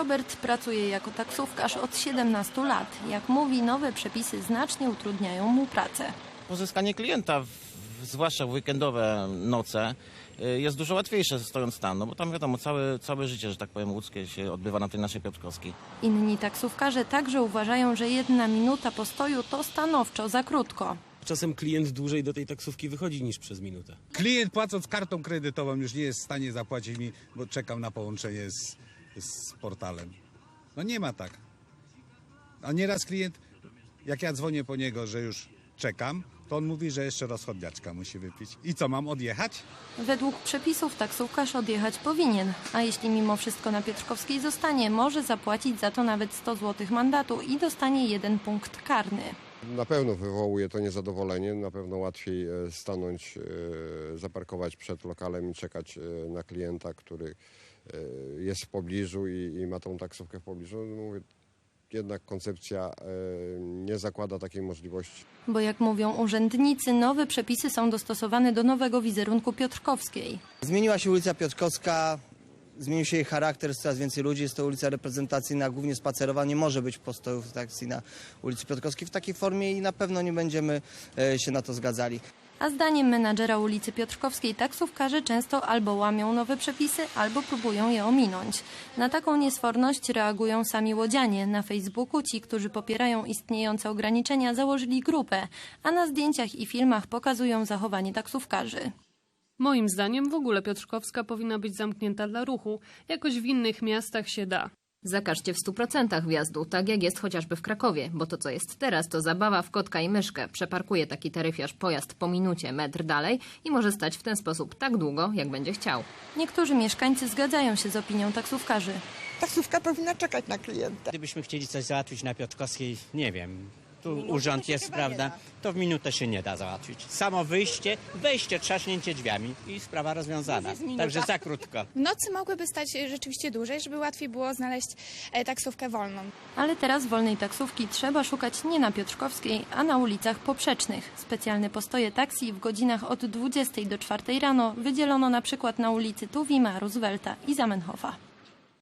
Robert pracuje jako taksówkarz od 17 lat. Jak mówi, nowe przepisy znacznie utrudniają mu pracę. Pozyskanie klienta, w, zwłaszcza w weekendowe noce, y, jest dużo łatwiejsze stojąc tam, no bo tam wiadomo, całe, całe życie, że tak powiem, łódzkie się odbywa na tej naszej Piotrkowskiej. Inni taksówkarze także uważają, że jedna minuta postoju to stanowczo za krótko. Czasem klient dłużej do tej taksówki wychodzi niż przez minutę. Klient płacąc kartą kredytową już nie jest w stanie zapłacić mi, bo czekam na połączenie z, z portalem. No nie ma tak. A nieraz klient, jak ja dzwonię po niego, że już czekam, to on mówi, że jeszcze rozchodniaczka musi wypić. I co, mam odjechać? Według przepisów taksówkarz odjechać powinien, a jeśli mimo wszystko na Piotrkowskiej zostanie, może zapłacić za to nawet 100 zł mandatu i dostanie jeden punkt karny. Na pewno wywołuje to niezadowolenie, na pewno łatwiej e, stanąć, e, zaparkować przed lokalem i czekać e, na klienta, który jest w pobliżu i, i ma tą taksówkę w pobliżu. No Mówię, jednak koncepcja nie zakłada takiej możliwości. Bo jak mówią urzędnicy, nowe przepisy są dostosowane do nowego wizerunku Piotrkowskiej. Zmieniła się ulica Piotrkowska, zmienił się jej charakter, jest coraz więcej ludzi, jest to ulica reprezentacyjna, głównie spacerowa, nie może być postojów taksji na ulicy Piotrkowskiej w takiej formie i na pewno nie będziemy e, się na to zgadzali. A zdaniem menadżera ulicy Piotrkowskiej taksówkarze często albo łamią nowe przepisy, albo próbują je ominąć. Na taką niesforność reagują sami łodzianie. Na Facebooku ci, którzy popierają istniejące ograniczenia, założyli grupę, a na zdjęciach i filmach pokazują zachowanie taksówkarzy. Moim zdaniem w ogóle Piotrkowska powinna być zamknięta dla ruchu. Jakoś w innych miastach się da. Zakażcie w 100% wjazdu, tak jak jest chociażby w Krakowie, bo to co jest teraz to zabawa w kotka i myszkę. Przeparkuje taki taryfiarz pojazd po minucie metr dalej i może stać w ten sposób tak długo, jak będzie chciał. Niektórzy mieszkańcy zgadzają się z opinią taksówkarzy. Taksówka powinna czekać na klienta. Gdybyśmy chcieli coś załatwić na Piotrkowskiej, nie wiem, tu urząd jest, prawda, to w minutę się nie da załatwić. Samo wyjście, wejście, trzaśnięcie drzwiami i sprawa rozwiązana. Także za krótko. W nocy mogłyby stać rzeczywiście dłużej, żeby łatwiej było znaleźć e, taksówkę wolną. Ale teraz wolnej taksówki trzeba szukać nie na Piotrkowskiej, a na ulicach poprzecznych. Specjalne postoje taksji w godzinach od 20 do 4 rano wydzielono na przykład na ulicy Tuwima, Roosevelta i Zamenhofa.